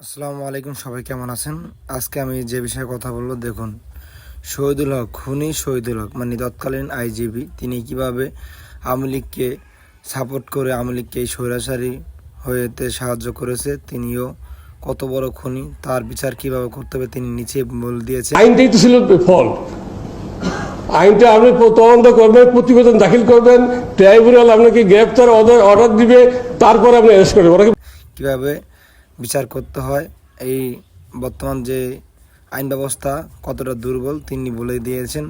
আসসালামু আলাইকুম সবাই কেমন আছেন? আজকে আমি যে বিষয়ে কথা বলব দেখুন শহীদুল হক খুনি শহীদুল হক মানে তৎকালীন আইজিবি তিনি কীভাবে আওয়ামী লীগকে সাপোর্ট করে আওয়ামী লীগকে এই স্বৈরাচারী হয়েতে সাহায্য করেছে তিনিও কত বড় খুনি তার বিচার কীভাবে করতে হবে তিনি নিচে বলে দিয়েছে আইনটাই তো ছিল ফল আইনটা আপনি তদন্ত করবেন প্রতিবেদন দাখিল করবেন ট্রাইব্যুনাল আপনাকে গ্রেপ্তার অর্ডার দিবে তারপরে আপনি অ্যারেস্ট করবেন। কীভাবে বিচার করতে হয়। এই বর্তমান যে আইন ব্যবস্থা কতটা দুর্বল তিনি বলে দিয়েছেন।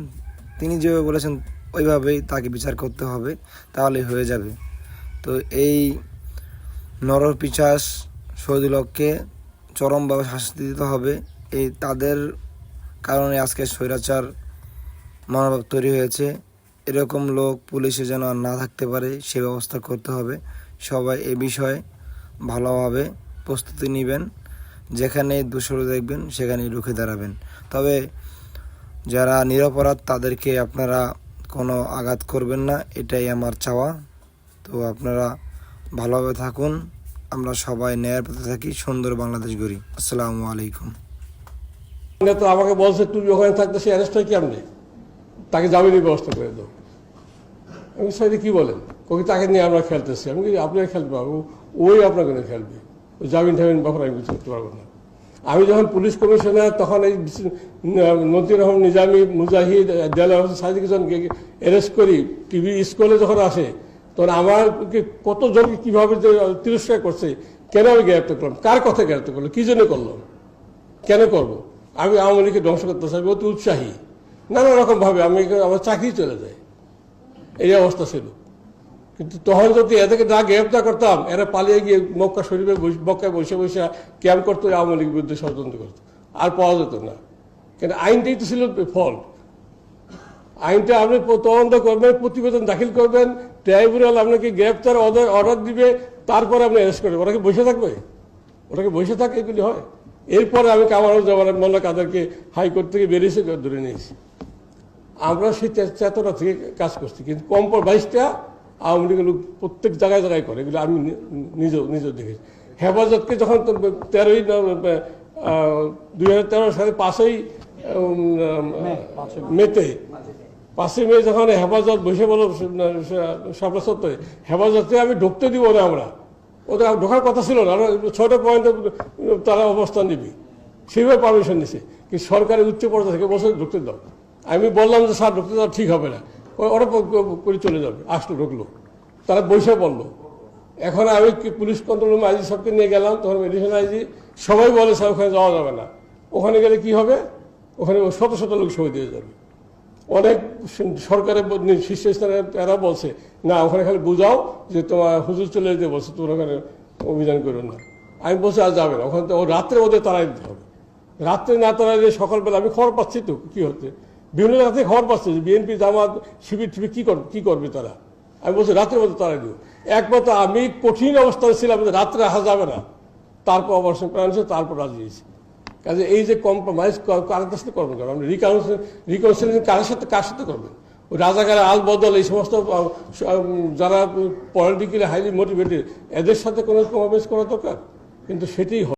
তিনি যেভাবে বলেছেন, ওইভাবেই তাকে বিচার করতে হবে, তাহলেই হয়ে যাবে। তো এই নরপিচাস শহীদুলককে চরমভাবে শাস্তি দিতে হবে। এই তাদের কারণে আজকে স্বৈরাচার মনোভাব তৈরি হয়েছে। এরকম লোক পুলিশে যেন আর না থাকতে পারে, সে ব্যবস্থা করতে হবে। সবাই এ বিষয়ে ভালোভাবে প্রস্তুতি নেবেন, যেখানে দূষণ দেখবেন, সেখানেই রুখে দাঁড়াবেন। তবে যারা নিরপরাধ, তাদেরকে আপনারা কোনো আঘাত করবেন না, এটাই আমার চাওয়া। তো আপনারা ভালোভাবে থাকুন, আমরা সবাই ন্যায়ের পথে থাকি, সুন্দর বাংলাদেশ গড়ি। আসসালামু আলাইকুম। তো আমাকে বলছে তুমি ওখানে থাকতে সে অ্যারেস্ট হয় কেমনে? তাকে জামিনের ব্যবস্থা করে দাও। আমি সাইডে কি বলেন? ওকে তাকে নিয়ে আমরা খেলতেছি? আমি কি আপনাকে খেলতে ওই আপনাকে খেলবে। জামিন টামিন ব্যাপারে আমি কিছু করতে পারব না। আমি যখন পুলিশ কমিশনার, তখন এই নজির রহমান নিজামি, মুজাহিদ দেলা হোসেন যখন অ্যারেস্ট করি, টিভি স্কুলে যখন আসে, তখন আমার কত জনকে কীভাবে তিরস্কার করছে, কেন আমি গ্রেপ্তার করলাম, কার কথা গ্রেপ্তার করল কী জন্য করলাম, কেন করব? আমি আওয়ামী লীগকে ধ্বংস করতে চাই অতি উৎসাহী। নানা রকম ভাবে আমি আমার চাকরি চলে যায়। এই অবস্থা ছিল। কিন্তু তখন যদি এদেরকে না গ্রেপ্তার করতাম, এরা পালিয়ে গিয়ে মক্কা শরীফে মক্কায় বসে বসে ক্যাম্প করতো, আওয়ামী লীগের বিরুদ্ধে ষড়যন্ত্র করতো। আর পাওয়া যেত না। কিন্তু আইনটাই তো ছিল ফল আইনটা আপনি তদন্ত করবেন, প্রতিবেদন দাখিল করবেন, ট্রাইব্যুনাল আপনাকে গ্রেপ্তার, অর্ডার অর্ডার দিবে, তারপরে আপনি অ্যারেস্ট করবেন। ওরা কি বসে থাকবে? ওটাকে বসে থাকে এগুলি হয়? এরপরে আমি কামারুজ্জামান মোল্লা কাদেরকে হাইকোর্ট থেকে বেরিয়েছে, ধরে নিয়েছি। আমরা সেই চেতনা থেকে কাজ করছি। কিন্তু কম পর বাইশটা আওয়ামী লীগের লোক প্রত্যেক জায়গায় জায়গায় করে, এগুলো আমি নিজেও নিজেও দেখেছি। হেফাজতকে যখন তেরোই দুই হাজার তেরো সালে পাঁচই মেতে পাঁচই মে। যখন হেফাজত বসে বলো সপ্তাহে হেফাজতে আমি ঢুকতে দিব না আমরা। ওদের ঢোকার কথা ছিল না ছটা পয়েন্টে তারা অবস্থান নিবি। সেইভাবে পারমিশন নিছে কিন্তু সরকারের উচ্চ পর্যায়ে থেকে বসে ঢুকতে দাও। আমি বললাম যে, স্যার, ঢুকতে দাও, ঠিক হবে না। ওরা করে চলে যাবে, আসলো, ঢুকলো। তারা বসে বলল এখন আমি পুলিশ কন্ট্রোল রুমে আইজি সবকে নিয়ে গেলাম, তখন মেডিসিন আইজি, সবাই বলে, স্যার, ওখানে যাওয়া যাবে না। ওখানে গেলে কি হবে? ওখানে শত শত লোক সই দিয়ে যাবে। অনেক সরকারের ব- শীর্ষস্থানে এরা বলছে, না, ওখানে খালি বুঝাও যে তোমার হুজুর চলে যেতে বলছে, তোমরা ওখানে অভিযান করো না। আমি বলছি, আর যাবে না। ওখানে তো রাত্রে ওদের তারাই দিতে হবে। রাত্রে না তারাইলে সকালবেলা আমি খবর পাচ্ছি তো, কী হচ্ছে? বিভিন্ন জায়গা থেকে খবর পাচ্ছি যে বিএনপি, জামাত, শিবির টিবির কি করবে কি করবে তারা? আমি বলছি রাত্রে মধ্যে তারাই দিও একমাত্র আমি কঠিন অবস্থায় ছিলাম রাত্রে আসা যাবে না। তারপর অবশ্য প্রাণ তারপর রাজি হয়েছি। কাজে এই যে কম্প্রোমাইজ কার সাথে করবেন কারণ আপনি রিকাউন্সিল রিকাউন্সিলিং কার সাথে কার সাথে করবেন? ওই রাজাকার আল বদল, এই সমস্ত যারা পলিটিক্যালি হাইলি মোটিভেটেড এদের সাথে কোনো কম্প্রোমাইজ করা দরকার? কিন্তু সেটাই